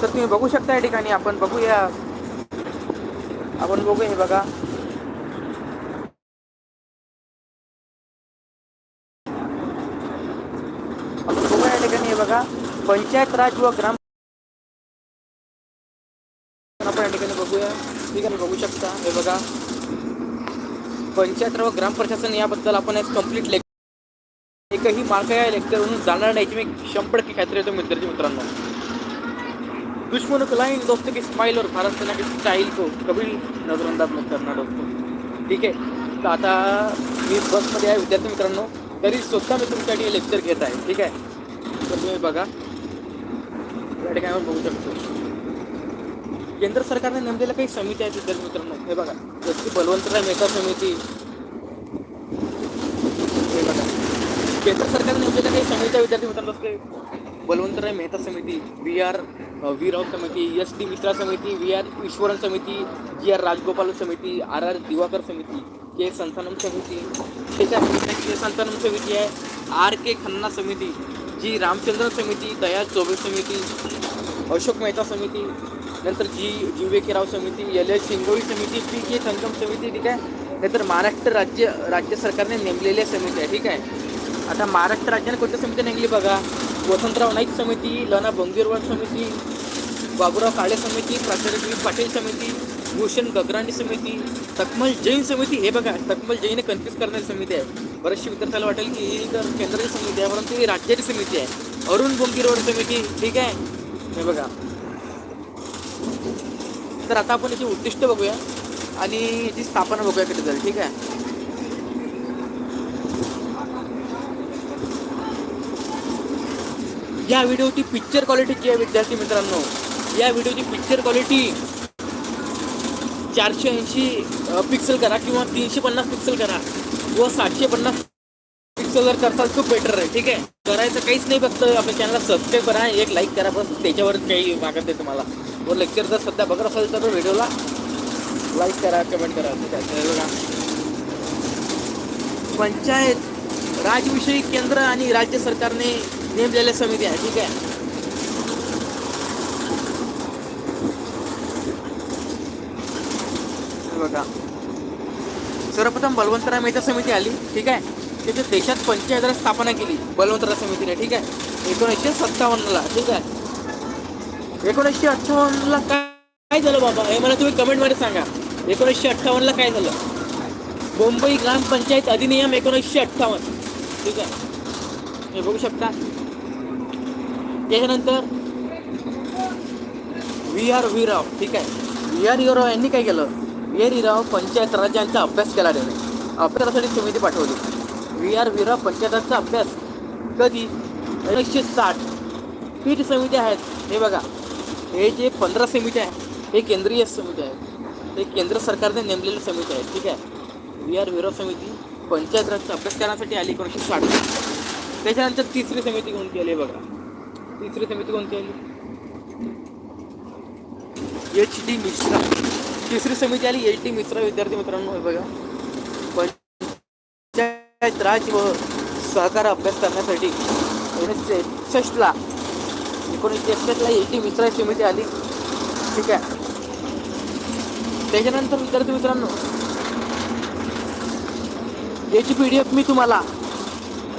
तर तुम्ही बघू शकता या ठिकाणी. आपण बघूया. आपण बघूया हे बघा. आपण बघूया या ठिकाणी हे बघा. पंचायत राज व ग्राम आपण या ठिकाणी बघूया. ठिकाणी बघू शकता. हे बघा. पंचायत व ग्राम प्रशासन याबद्दल आपण एक कंप्लीट लेक्चर एकही मार्क या लेक्चरवरून जाणार नाही. की मी शंभर टक्के खात्री येतो विद्यार्थी मित्रांनो. दुश्मनों को लाइन दोस्तों की स्माइल और भारत सेना की स्टाईल को कभी नजरअंदाज मत करना दोस्तों. ठीक आहे? तर आता मी बसमध्ये आहे. विद्यार्थी मित्रांनो तरी स्वतः मी तुमच्यासाठी लेक्चर घेत आहे. ठीक आहे? तर तुम्ही बघा. या ठिकाणी बघू शकतो. केंद्र सरकारने नेमलेल्या काही समित्या आहेत विद्यार्थी मित्रांनो. हे बघा. जसं की बलवंतराय मेहता समिती. हे बघा. केंद्र सरकारने नेमलेल्या काही समित्या विद्यार्थी मित्रांनो. बलवंतराव बलवंतराय मेहता समिती व्ही आर वीराव समिती एस डी मिश्रा समिती व्ही आर ईश्वरन समिती जी आर राजगोपाल समिती आर आर दिवाकर समिती के संतानम समिती त्याच्या के संतानम समिती आहे आर के खन्ना समिती जी रामचंद्र समिती दया चौबे समिती अशोक मेहता समिती नंतर जी जी समिती एल एस शिंगोळी समिती पी के संगम समिती ठीक आहे? नंतर महाराष्ट्र राज्य राज्य सरकारने नेमलेल्या समिती आहे ठीक आहे? आता महाराष्ट्र राज्याने कोणत्या समिती नेमली बघा? वसंतराव नाईक समिती लना बंगीरवाड समिती बाबुराव काळे समिती प्राचार्य पाटील समिती भूषण गगरांडी समिती तकमल जैन समिती हे बघा तकमल जैन कन्फ्यूज करणारी समिती आहे. बरेचशे विद्यार्थ्याला वाटेल की ही तर केंद्राची समिती आहे परंतु ही राज्याची समिती आहे. अरुण बोंगीरवाड समिती ठीक आहे? हे बघा. तर आता आपण याची उद्दिष्ट बघूया आणि याची स्थापना बघूया कधी झाली ठीक आहे? या व्हिडिओची पिक्चर क्वालिटीची आहे विद्यार्थी मित्रांनो. या व्हिडिओची पिक्चर क्वालिटी चारशे ऐंशी पिक्सल करा किंवा तीनशे पन्नास पिक्सल करा. किंवा सातशे पन्नास पिक्सल जर करताल खूप बेटर आहे ठीक आहे? करायचं काहीच नाही फक्त आपल्या चॅनलला सबस्क्राईब करा एक लाईक करा बस त्याच्यावर काही मागत आहे तुम्हाला. व लेक्चर जर सध्या बघत असेल तर व्हिडिओला लाईक करा कमेंट करा ठीक आहे? पंचायत राजविषयी केंद्र आणि राज्य सरकारने नेमलेल्या समिती आहे ठीक आहे. बघा. सर्वप्रथम बलवंतराव मेहता समिती आली ठीक आहे. त्याच्या देशात पंचायत स्थापना केली बलवंतराव समितीने ठीक आहे. एकोणीसशे सत्तावन्नला ठीक आहे. एकोणीसशे अठ्ठावन्नला काय काय झालं बाबा? हे मला तुम्ही कमेंटमध्ये सांगा. एकोणीसशे अठ्ठावन्नला काय झालं? मुंबई ग्रामपंचायत अधिनियम एकोणीसशे अठ्ठावन्न ठीक आहे. हे बघू शकता. त्याच्यानंतर व्ही आर व्ही राव ठीक आहे. व्ही आर राव यांनी काय केलं? व्ही आर राव पंचायत राज यांचा अभ्यास केला त्याने. अभ्यासासाठी समिती पाठवली. व्ही आर व्ही राव पंचायतांचा अभ्यास. कधी? एकशे साठ. पीठ समिती आहेत. हे बघा. हे जे पंधरा समिती आहे हे केंद्रीय समिती आहे हे केंद्र सरकारने नेमलेली समिती आहे ठीक आहे. व्ही आर व्ही समिती पंचायत राजचा अभ्यास करण्यासाठी आली एकोणीसशे साठ. त्याच्यानंतर तिसरी समिती कोणती आली बघा? तिसरी समिती कोणती आली? H D Mishra. तिसरी समिती आली एच डी मिश्रा विद्यार्थी मित्रांनो हे बघा. पंचायत राज व सहकार अभ्यास करण्यासाठी एकोणीसशे एकसष्टला एकोणीसशे एकसष्टला एच डी मिश्रा समिती आली. ठीक आहे. त्याच्यानंतर विद्यार्थी मित्रांनो याची पी डी एफ मी तुम्हाला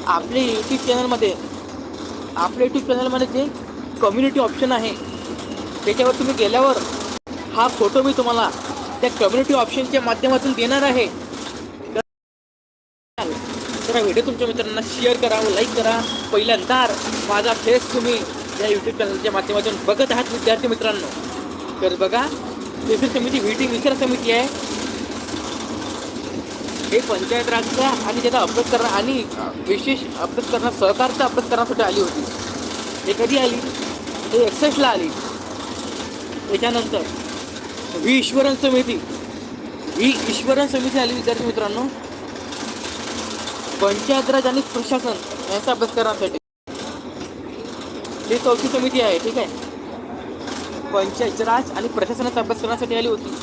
आपल्या यूट्यूब चॅनलमध्ये आपल्या यूट्यूब चॅनलमध्ये जे कम्युनिटी ऑप्शन आहे त्याच्यावर तुम्ही गेल्यावर हा फोटो मी तुम्हाला त्या कम्युनिटी ऑप्शनच्या माध्यमातून देणार आहे. तर हा व्हिडिओ तुमच्या मित्रांना शेअर करा व लाईक करा. पहिल्यांदा माझा फेस तुम्ही या यूट्यूब चॅनलच्या माध्यमातून बघत आहात विद्यार्थी मित्रांनो. तर बघा तिसरी समिती व्हिटी मिश्र समिती आहे हे पंचायत राजचा आणि त्याचा अभ्यास करणं आणि विशेष अभ्यास करणं सहकारचा अभ्यास करण्यासाठी आली होती? हे कधी आली हे एकसष्टला आली. त्याच्यानंतर वी ईश्वरन समिती व्ही ईश्वरन समिती आली विद्यार्थी मित्रांनो. पंचायत राज आणि प्रशासन यांचा अभ्यास करण्यासाठी. ही चौथी समिती आहे ठीक आहे. पंचायत राज आणि प्रशासनाचा अभ्यास करण्यासाठी आली होती.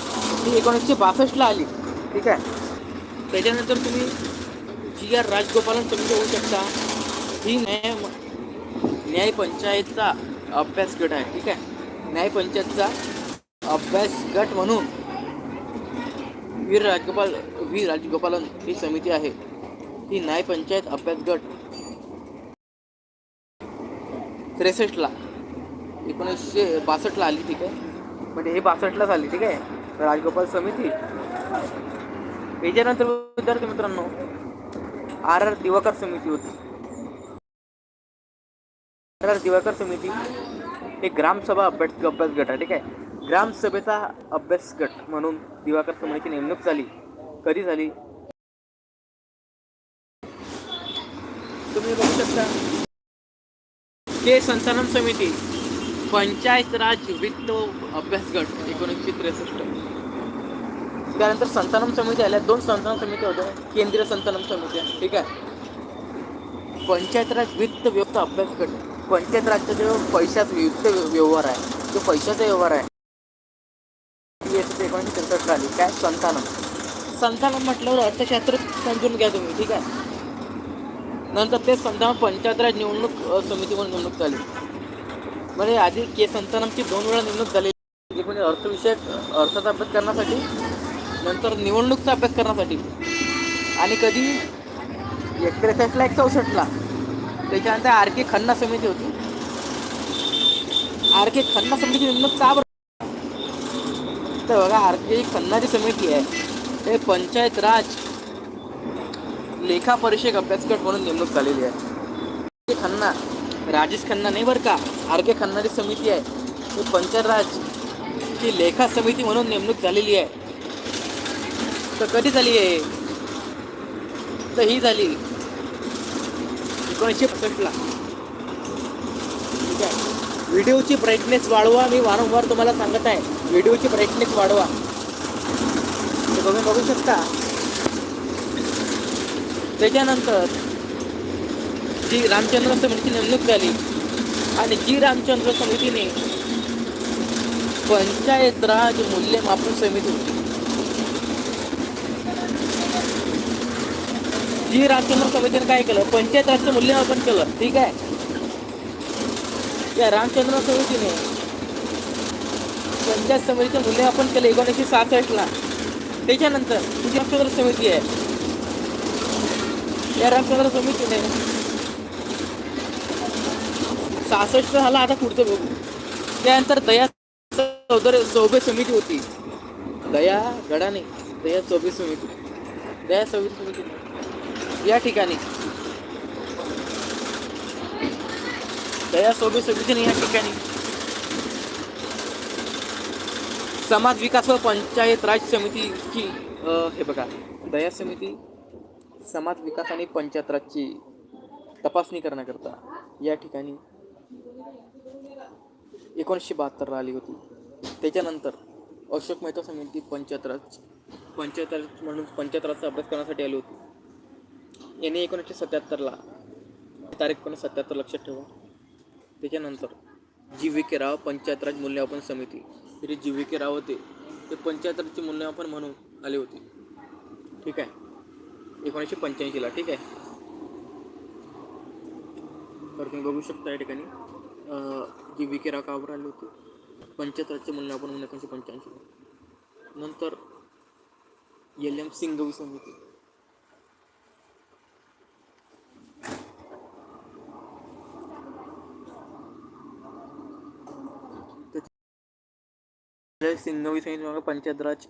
ती एकोणीसशे बासष्टला आली ठीक आहे. त्याच्यानंतर तुम्ही जी आर राजगोपालन समिती म्हणजे होऊ शकता ही न्याय न्याय पंचायतचा अभ्यास गट आहे ठीक आहे? न्यायपंचायतचा अभ्यास गट म्हणून वीर राजगोपाल वीर राजगोपालन ही समिती आहे. ही न्यायपंचायत अभ्यास गट त्रेसष्टला एकोणीसशे बासष्टला आली ठीक आहे? म्हणजे हे बासष्टलाच आली ठीक आहे? राजगोपाल समिती. याच्यानंतर विद्यार्थी मित्रांनो आर आर दिवाकर समिती होती. आर आर दिवाकर समिती हे ग्रामसभा अभ्यास अभ्यास गट आहे ठीक आहे? ग्रामसभेचा अभ्यास गट म्हणून दिवाकर समितीची नेमणूक झाली. कधी झाली? तुम्ही बघू शकता. के संचालन समिती पंचायत राज वित्त अभ्यास गट एकोणीसशे त्रेसष्ट. त्यानंतर संचालन समिती आल्या. दोन संचालन समिती होत्या. केंद्रीय संतानम समिती ठीक आहे? पंचायत राज वित्त व्यवस्था अभ्यास करणे पंचायत राजचा जो पैशाचा वित्त व्यवहार आहे जो पैशाचा व्यवहार आहे एकोणीसशे त्रेसष्ट आली काय? संतानम. संतानम म्हटल्यावर अर्थशास्त्र समजून घ्या तुम्ही. ठीक आहे? नंतर ते संतान पंचायत राज निवडणूक समिती म्हणून नेमणूक झाली. म्हणजे आधी के संतानमची दोन वेळा नेमणूक झाली एक म्हणजे अर्थविषयक अर्थाचा अभ्यास करण्यासाठी नंतर निवडणूकचा अभ्यास करण्यासाठी. आणि कधी? एक त्रेसष्टला एक चौसष्टला. त्याच्यानंतर आर के खन्ना समिती होती. आर के खन्ना समिती नेमणूक का बरं? तर बघा आर के खन्ना जी समिती आहे ते पंचायत राज लेखा परीक्षक अभ्यासगट म्हणून नेमणूक झालेली आहे. आर के खन्ना राजेश खन्ना नाही बरं का? आर के खन्नाची समिती आहे ही पंचायत राज ची लेखा समिती म्हणून नेमणूक झालेली आहे. तर कधी झाली आहे तर ही झाली. एकोणीसशे पासष्टला ठीक आहे. व्हिडिओची ब्राईटनेस वाढवा. मी वारंवार तुम्हाला सांगत आहे व्हिडिओची ब्राईटनेस वाढवा. तुम्ही बघू शकता. त्याच्यानंतर जी रामचंद्र समितीची नेमणूक झाली आणि जी रामचंद्र समितीने पंचायत राज मूल्यमापन समिती होती जी रामचंद्र समितीने काय केलं? पंचायत राजचं मूल्यमापन केलं. ठीक आहे? या रामचंद्र समितीने पंचायत समितीचं मूल्यमापन केलं एकोणीसशे सहासष्टला. त्याच्यानंतर जी रामचंद्र समिती आहे या रामचंद्र समितीने सहासष्ट झाला आता पुढचं बघू. त्यानंतर दया चौधरी चौबे समिती होती. दया गडाने दया चौबे समिती. दया चौबे समिती. या ठिकाणी. दया चौबे समितीने या ठिकाणी. समाज विकास व पंचायत राज समितीची हे बघा दया समिती समाज विकास आणि पंचायत राजची तपासणी करण्याकरता या ठिकाणी एकोणीसशे बहात्तरला आली होती. त्याच्यानंतर अशोक मेहता समिती पंचायत राज पंचायत राज म्हणून पंचायत राजचा अभ्यास करण्यासाठी आली होती. याने एकोणीसशे सत्याहत्तरला तारीख एकोणीसशे सत्याहत्तर लक्षात ठेवा. त्याच्यानंतर जी व्ही के राव पंचायत राज मूल्यमापन समिती. हे जी व्ही के राव होते ते पंचायत राजचे मूल्यमापन म्हणून आले होते. ठीक आहे? एकोणीसशे पंच्याऐंशीला ठीक आहे? तर तुम्ही बघू शकता या ठिकाणी जी व्ही के राव कावर आले होते? पंचायत राजचे मूल्यमापन म्हणून एकोणीसशे पंच्याऐंशीला. नंतर एल एम सिंघवी समिती. जय सिंगवी समिती पंचायतराज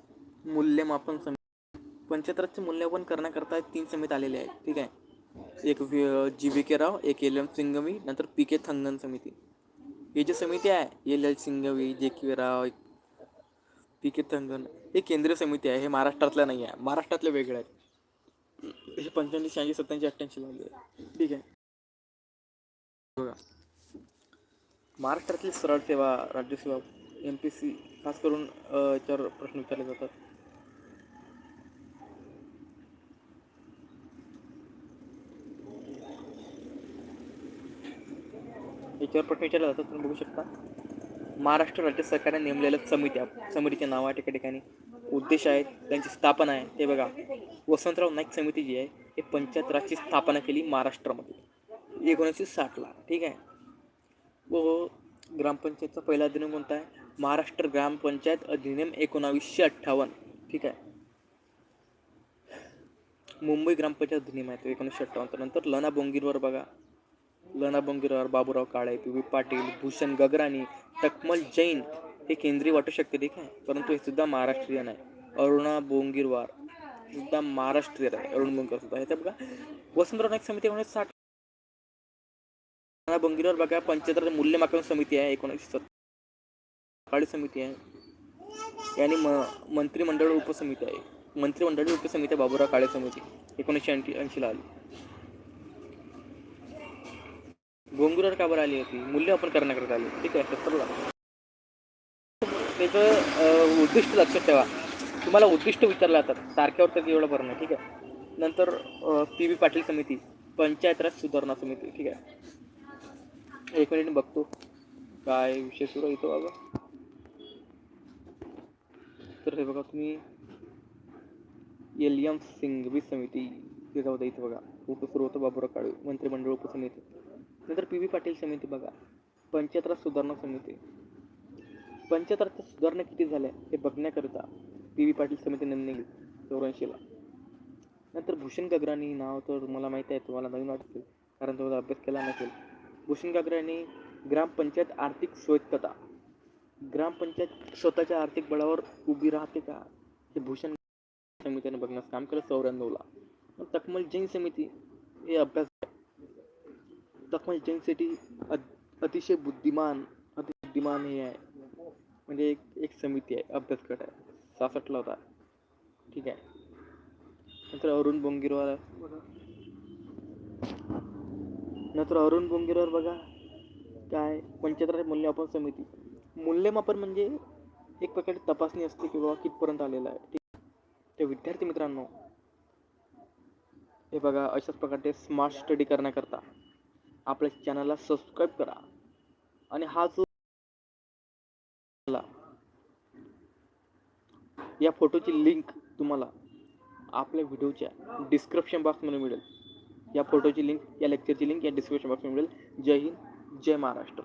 मूल्यमापन समिती. पंचायतराजचे मूल्यमापन करण्याकरता तीन समिती आलेले आहेत. ठीक आहे? एक जी व्ही के राव एक एल एम सिंघवी नंतर पी के थंगन समिती. ही जी समिती आहे एल एल सिंघवी जे के राव पी के थंगन हे केंद्रीय समिती आहे. हे महाराष्ट्रातल्या नाही आहे. महाराष्ट्रातले वेगळे आहेत. हे पंच्याऐंशी शहाऐंशी सत्त्याऐंशी अठ्ठ्याऐंशी लागले आहे ठीक आहे? बघा. महाराष्ट्रातली सरळ सेवा राज्यसेवा एम पी सी खास करून याच्यावर प्रश्न विचारले जातात. याच्यावर प्रश्न विचारले जातात तुम्ही बघू शकता. महाराष्ट्र राज्य सरकारने नेमलेल्या समित्या समितीचे नाव आहे एका ठिकाणी. उद्देश आहेत त्यांची स्थापना आहे. ते बघा वसंतराव नाईक समिती जी आहे हे पंचायत राजची स्थापना केली महाराष्ट्रामध्ये. एकोणीसशे साठला ठीक आहे. व ग्रामपंचायतचा पहिला दिन कोणता आहे? महाराष्ट्र ग्रामपंचायत अधिनियम एकोणावीसशे अठ्ठावन्न. ठीक आहे? मुंबई ग्रामपंचायत अधिनियम आहे तो एकोणीसशे अठ्ठावन्न नंतर. लना बोंगीरवर बघा. लना बोंगीरवर बाबूराव काळे पी व्ही पाटील भूषण गगराणी टकमल जैन हे केंद्रीय वाटू शकते ठीक आहे? परंतु हे सुद्धा महाराष्ट्रीयन आहे अरुणा बोंगीरवार सुद्धा महाराष्ट्रीयन आहे अरुण बोंगीर सुद्धा हे बघा वसंतराव नाईक समिती एकोणीसशे साठ. लना बोंगीरवर बघा पंच्याहत्तर मूल्यमापन समिती आहे एकोणीसशे सत्तर काळी समिती आहे. आणि म मंत्रिमंडळ उपसमिती आहे. मंत्रिमंडळ उपसमिती आहे बाबुराव काळे समिती. एकोणीसशे ऐंशी ऐंशीला आली. गोंगुरावर का बरं आली होती? मूल्यमापन करण्याकरता आली. ठीक आहे सत्तरला त्याचं उद्दिष्ट लक्षात ठेवा. तुम्हाला उद्दिष्ट विचारलं जातात. तारखेवर तर एवढं भरणं ठीक आहे. नंतर पी व्ही पाटील समिती पंचायत राज सुधारणा समिती. ठीक आहे. एक मिनिट बघतो. काय विषय सुरू येतो बाबा? हे बघा तुम्ही. एल सिंग सिंघवी समिती हे जाऊ द्या इथं बघा. उपसुरू होतं बाबुराव काळे मंत्रिमंडळ उपसमिती. नंतर पी व्ही पाटील समिती बघा. पंचायत राज सुधारणा समिती. पंचायत राज सुधारणा किती झाल्या हे बघण्याकरिता पी व्ही पाटील समिती नेमली चौऱ्याऐंशीला. नंतर भूषण गगराणी नाव तर मला माहिती आहे तुम्हाला नवीन वाटते कारण तुम्हाला अभ्यास केला नसेल. भूषण गगरानी ग्रामपंचायत आर्थिक स्वायत्तता ग्रामपंचायत स्वतःच्या आर्थिक बळावर उभी राहते का? हे भूषण समितीने बघण्यास काम केलं चौऱ्याण्णवला. तकमल जैन समिती हे अभ्यास तकमल जैन सिटी अतिशय बुद्धिमान अतिबुद्धिमान हे आहे. म्हणजे एक एक समिती आहे अभ्यास गट आहे. सासष्टला होता. ठीक आहे. नंतर अरुण बोंगीरवार बघा नंतर अरुण बोंगीरवार बघा. काय? पंचायत मूल्यमापन समिती. मूल्यमापन म्हणजे एक प्रकारे तपासणी असते की बाबा कितपर्यंत आलेला आहे. ठीक ते विद्यार्थी मित्रांनो हे बघा अशाच प्रकारे स्मार्ट स्टडी करण्याकरता आपल्या चॅनलला सबस्क्राईब करा. आणि हा जो या फोटोची लिंक तुम्हाला आपल्या व्हिडिओच्या डिस्क्रिप्शन बॉक्समध्ये मिळेल. या फोटोची लिंक या लेक्चरची लिंक या डिस्क्रिप्शन बॉक्समध्ये मिळेल. जय हिंद जय महाराष्ट्र.